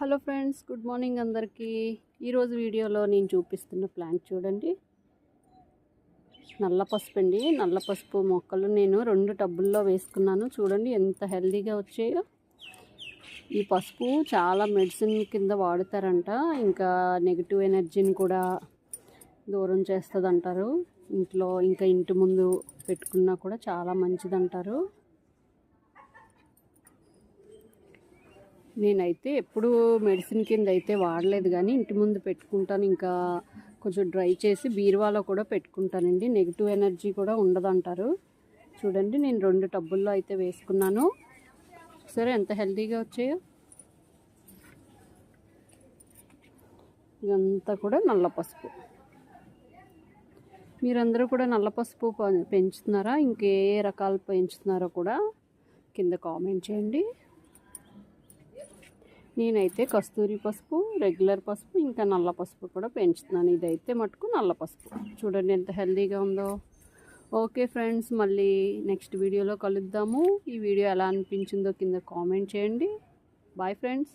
Hello friends good morning అందరికీ. ఈరోజు వీడియోలో నేను చూపిస్తున్న ప్లాంట్ చూడండి. నల్ల పసుపు అండి. నల్ల పసుపు మొక్కలు నేను రెండు టబ్బుల్లో వేసుకున్నాను. చూడండి ఎంత హెల్దీగా వచ్చాయో. ఈ పసుపు చాలా మెడిసిన్ కింద వాడతారంట. ఇంకా నెగిటివ్ ఎనర్జీని కూడా దూరం చేస్తుంది అంటారు ఇంట్లో ఇంకా ఇంటి ముందు పెట్టుకున్నా కూడా చాలా మంచిది అంటారు నేనైతే ఎప్పుడు మెడిసిన్ కింద అయితే వాడలేదు కానీ ఇంటి ముందు పెట్టుకుంటాను. ఇంకా కొంచెం డ్రై చేసి బీరువాలో కూడా పెట్టుకుంటానండి. నెగిటివ్ ఎనర్జీ కూడా ఉండదంటారు. చూడండి నేను రెండు టబ్బుల్లో అయితే వేసుకున్నాను. సరే ఎంత హెల్తీగా వచ్చాయో. ఇదంతా కూడా నల్ల పసుపు. మీరందరూ కూడా నల్ల పసుపు పెంచుతున్నారా? ఇంకే రకాలు పెంచుతున్నారో కూడా కింద కామెంట్ చేయండి. నేనైతే కస్తూరి పసుపు రెగ్యులర్ పసుపు ఇంకా నల్ల పసుపు కూడా పెంచుతున్నాను. ఇదైతే మటుకు నల్ల పసుపు. చూడండి ఎంత హెల్తీగా ఉందో. ఓకే ఫ్రెండ్స్ మళ్ళీ నెక్స్ట్ వీడియోలో కలుద్దాము. ఈ వీడియో ఎలా అనిపించిందో కింద కామెంట్ చేయండి. Bye friends.